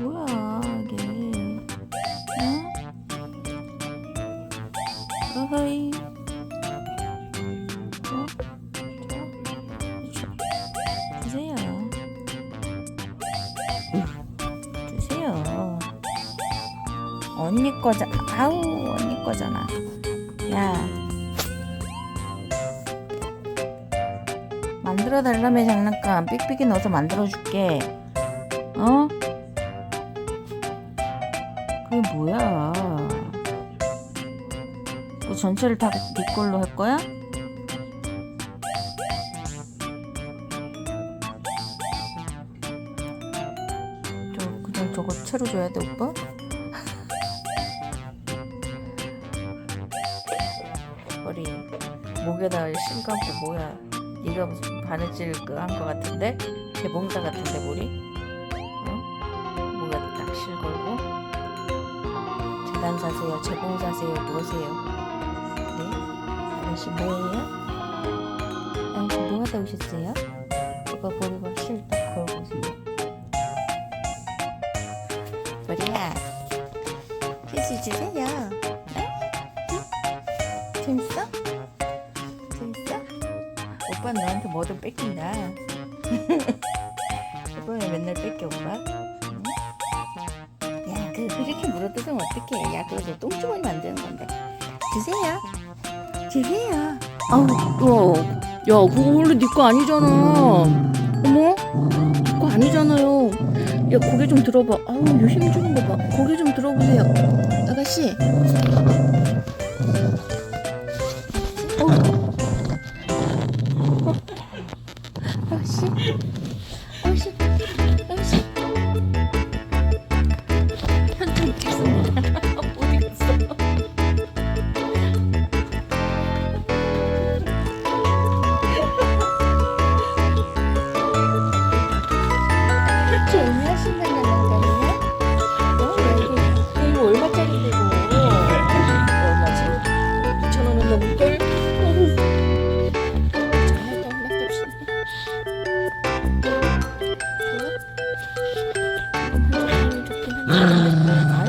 뭐야 이게 응? 어허이 어? 어? 드세요 드세요 언니 거잖아 아우 언니 거잖아 야 만들어 달라며 장난감 삑삑이 넣어서 만들어 줄게 어? 그게 뭐야? 너 전체를 다 네 걸로 할 거야? 저 그냥 저거 채로 줘야 돼 오빠? 머리 목에다 실감고 뭐야? 네가 무슨 바느질 그한거 같은데 개봉사 같은데 머리? 어? 목에다 딱 실걸고 재단 사세요, 재봉 사세요, 뭐세요? 네? 아저씨 뭐예요? 아저씨 뭐 하다 오셨어요? 오빠 머리가 실딱 걸고 오세요. 머리야, 휴지 주세요. 네? 응? 재밌어? 재밌어? 오빠는 너한테 뭐든 뺏긴다. 오빠는 맨날 뺏겨 오빠. 그 그렇게 물어뜯으면 어떡해? 야, 그거 너 똥주머니 만드는 건데. 주세요. 주세요. 아우, 야, 야, 그거 원래 네 거 아니잖아. 어머, 네거 아니잖아요. 야, 고개 좀 들어봐. 아우, 요힘 주는 거 봐. 고개 좀 들어보세요. 아가씨. 어. 어. 아가씨. 아가씨. ¡Gracias!